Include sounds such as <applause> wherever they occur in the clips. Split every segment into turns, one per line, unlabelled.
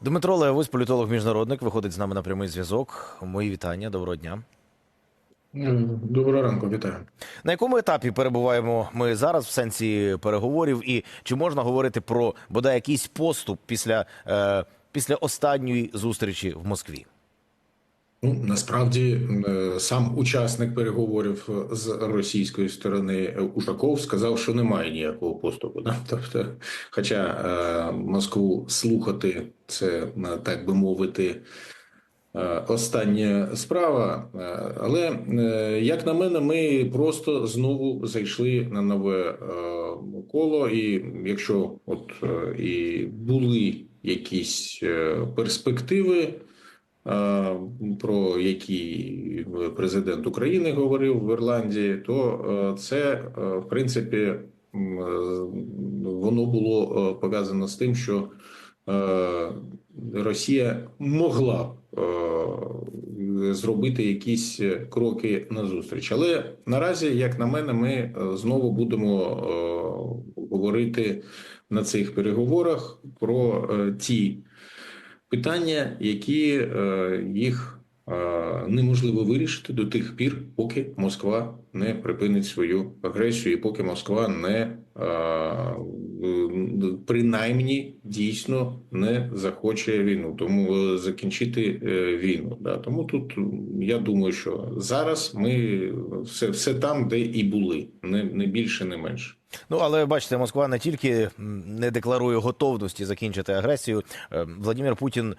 Дмитро Левось, політолог міжнародник, виходить з нами на прямий зв'язок. Мої вітання, доброго дня.
Доброго ранку, вітаю.
На якому етапі перебуваємо ми зараз в сенсі переговорів, і чи можна говорити про бодай якийсь поступ після, е, після останньої зустрічі в Москві?
Ну насправді е, сам учасник переговорів з російської сторони е, Ушаков сказав, що немає ніякого поступу. Да? <laughs> Тобто, хоча е, Москву слухати це е, так би мовити. е, Остання справа, Е, але е, як на мене, ми просто знову зайшли на нове е, коло. І якщо от е, і були якісь е, перспективи, е, про які президент України говорив в Ірландії, то е, це е, в принципі е, воно було пов'язано з тим, що Росія могла зробити якісь кроки назустріч. Але наразі, як на мене, ми знову будемо говорити на цих переговорах про ті питання, які е, їх е, неможливо вирішити до тих пір, поки Москва не припинить свою агресію, і поки Москва не е, принаймні дійсно не захоче війну, тому закінчити війну. Да. Тому тут я думаю, що зараз ми все, все там, де і були, не, не більше, не менше.
Ну але бачите, Москва не тільки не декларує готовності закінчити агресію. Е, Владимир Путін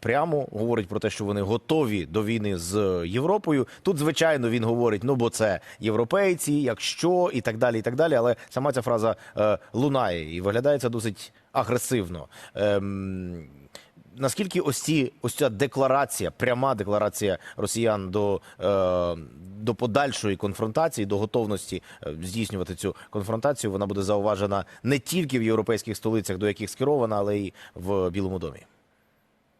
прямо говорить про те, що вони готові до війни з Європою. Тут, звичайно, він говорить: ну бо це європейці, якщо і так далі, і так далі. Але сама ця фраза е, лунає і виглядає це досить агресивно. Наскільки ось ці ось ця декларація, пряма декларація росіян до, е, до подальшої конфронтації, до готовності е, здійснювати цю конфронтацію, вона буде зауважена не тільки в європейських столицях, до яких скерована, але й в Білому домі.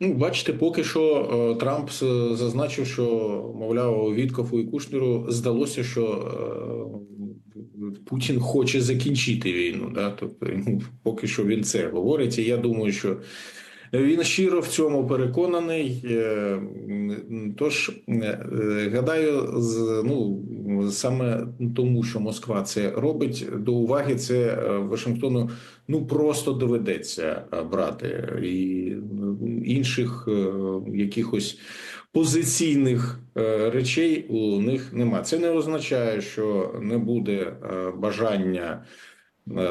Ну, бачите, поки що е, Трамп зазначив, що мовляв Віткофу і Кушнеру здалося, що Путін хоче закінчити війну. Да? Тобто, йому поки що він це говорить. І я думаю, що він щиро в цьому переконаний. Е, Тож е, гадаю, з ну саме тому, що Москва це робить, до уваги це е, Вашингтону ну просто доведеться брати і інших якихось позиційних речей у них нема. Це не означає, що не буде бажання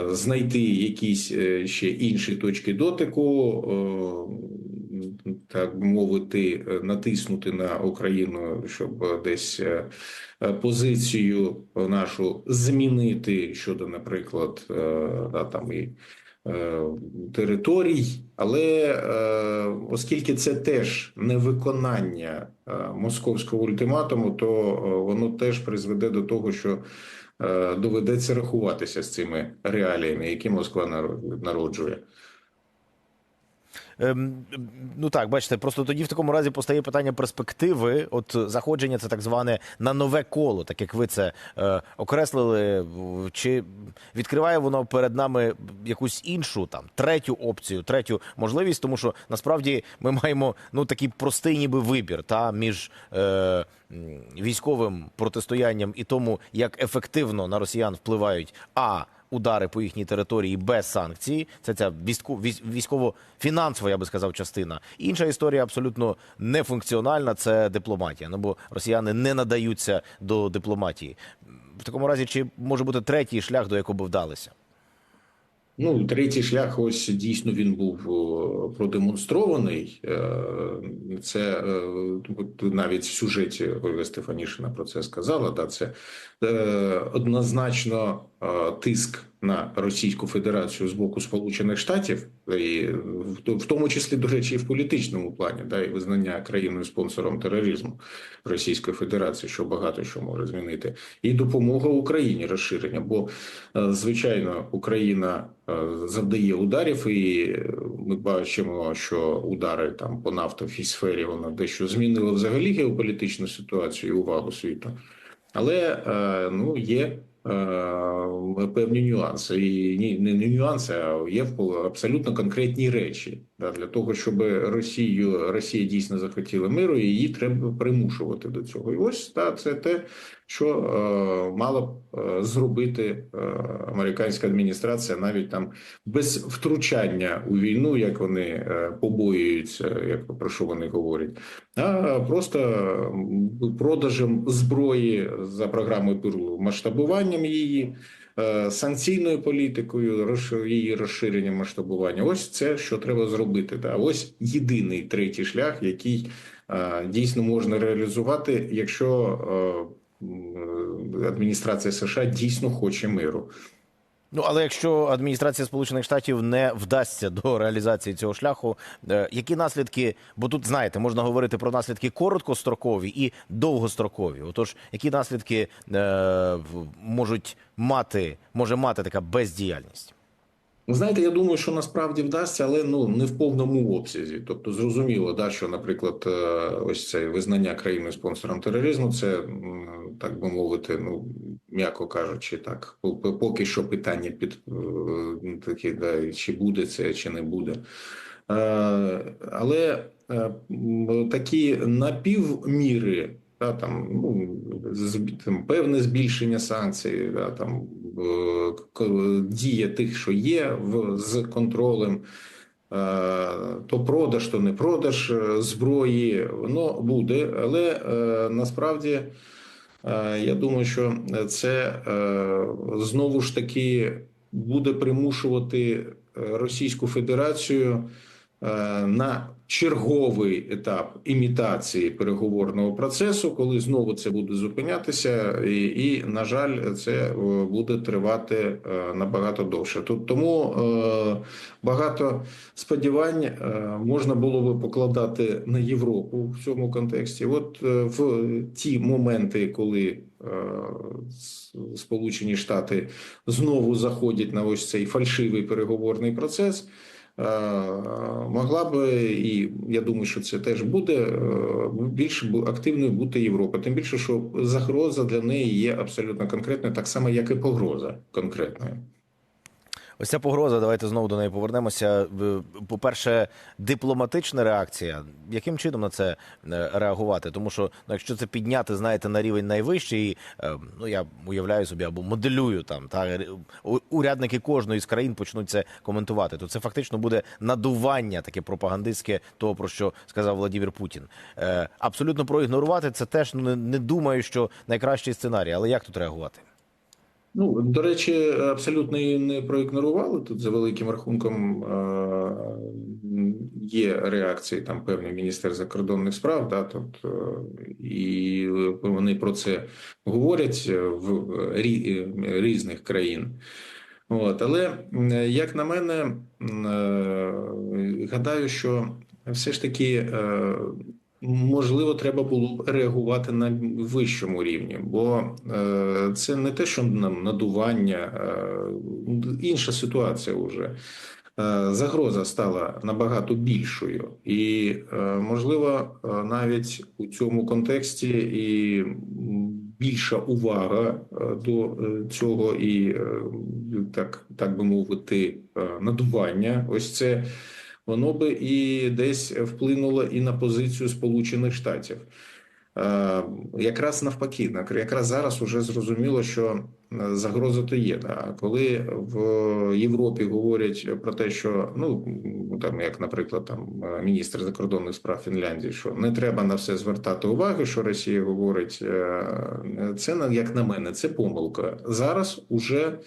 знайти якісь е, ще інші точки дотику, е, так би мовити, е, натиснути на Україну, щоб е, десь е, е, позицію нашу змінити щодо, наприклад, е, да, там і е, територій, але е, оскільки це теж невиконання е, московського ультиматуму, то е, воно теж призведе до того, що е, доведеться рахуватися з цими реаліями, які Москва наро- народжує.
Ем, ну так, бачите, просто тоді в такому разі постає питання перспективи. От заходження, це так зване на нове коло, так як ви це е, окреслили. Чи відкриває воно перед нами якусь іншу там третю опцію, третю можливість, тому що насправді ми маємо ну такий простий, ніби вибір та між е, військовим протистоянням і тому, як ефективно на росіян впливають а удари по їхній території без санкцій. Це ця військо- я би сказав, частина. Інша історія абсолютно нефункціональна це дипломатія. Ну бо росіяни не надаються до дипломатії. В такому разі, чи може бути третій шлях, до якого вдалися?
Ну, третій шлях, ось дійсно він був продемонстрований. Е, Це е, навіть в сюжеті Ольга Стефанішина про це сказала. Да, це е, однозначно е, тиск на Російську Федерацію з боку Сполучених Штатів, і в в тому числі, до речі, і в політичному плані, да, і визнання країною спонсором тероризму Російської Федерації, що багато що може змінити, і допомога Україні розширення. Бо е, звичайно, Україна е, завдає ударів, і е, ми бачимо, що удари там по нафтовій сфері воно дещо змінило взагалі геополітичну ситуацію і увагу світу. Але е, ну є е, певні нюанси, і ні, не, не нюанси, а є абсолютно конкретні речі, для того, щоб Росію Росія дійсно захотіла миру, її треба примушувати до цього. І ось та це те, що е, мала б е, зробити е, американська адміністрація, навіть там без втручання у війну, як вони е, побоюються, як про що вони говорять, а просто продажем зброї за програмою Пирлу, масштабуванням її. Е, Санкційною політикою, її розширення масштабування, ось це що треба зробити. Да. Ось єдиний третій шлях, який е, дійсно можна реалізувати, якщо е, адміністрація США дійсно хоче миру.
Ну але якщо адміністрація Сполучених Штатів не вдасться до реалізації цього шляху, е, які наслідки? Бо тут знаєте, можна говорити про наслідки короткострокові і довгострокові. Отож, які наслідки е, можуть мати, може мати така бездіяльність?
Ну, знаєте, я думаю, що насправді вдасться, але ну не в повному обсязі. Тобто, зрозуміло, да, що, наприклад, е, ось це визнання країни спонсором тероризму, це так би мовити, ну м'яко кажучи, так по- по- поки що питання під е, такі, да, чи буде це, чи не буде. Е, Але е, такі напівміри, да, там, ну, там, певне збільшення санкцій, да, там, дія тих, що є в, з контролем, то продаж, то не продаж зброї, воно буде, але насправді. Е, Я думаю, що це е, знову ж таки буде примушувати е, Російську Федерацію е, на черговий етап імітації переговорного процесу, коли знову це буде зупинятися, і, і на жаль, це е, буде тривати е, набагато довше. Тут тому е, багато сподівань е, можна було би покладати на Європу в цьому контексті. От е, в ті моменти, коли е, Сполучені Штати знову заходять на ось цей фальшивий переговорний процес. Е, Могла би, і я думаю, що це теж буде е, більш активною бути Європа. Тим більше, що загроза для неї є абсолютно конкретною, так само як і погроза конкретною.
Ось ця погроза, давайте знову до неї повернемося. По-перше, дипломатична реакція. Яким чином на це е, реагувати? Тому що ну, якщо це підняти, знаєте, на рівень найвищий, е, ну я уявляю собі або моделюю там, та урядники кожної з країн почнуть це коментувати, то це фактично буде надування таке пропагандистське того, про що сказав Владимир Путін. Е, Абсолютно проігнорувати це теж ну, не думаю, що найкращий сценарій, але як тут реагувати?
Ну, до речі, абсолютно її не проігнорували. Тут за великим рахунком е, є реакції там певні міністер закордонних справ, да, тобто, і вони про це говорять в рі- різних країн. От, але як на мене, е, гадаю, що все ж таки можливо треба було б реагувати на вищому рівні, бо е, це не те, що нам надування, е, інша ситуація вже. Е, Загроза стала набагато більшою, і можливо, навіть у цьому контексті і більша увага до цього, і так, так би мовити, надування. Ось це воно би і десь вплинуло і на позицію Сполучених Штатів. Е, Якраз навпаки, на- якраз зараз уже зрозуміло, що е, загроза то є. Да. Коли в Європі говорять про те, що ну там, як, наприклад, там е, міністр закордонних справ Фінляндії, що не треба на все звертати увагу, що Росія говорить, це як на мене, це помилка. Зараз уже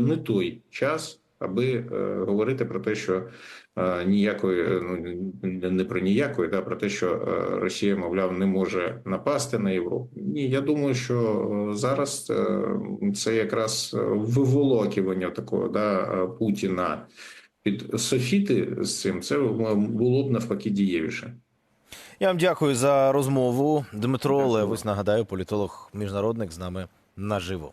не той час, аби е, говорити про те, що е, ніякої, е, ну не- не про ніякої, да про те, що е, Росія, мовляв, не може напасти на Європу. Ні, я думаю, що зараз е, це якраз виволокування такого да Путіна під софіти з цим. Це було б навпаки дієвіше.
Я вам дякую за розмову. Дмитро. Левось, нагадаю, політолог міжнародник з нами наживо.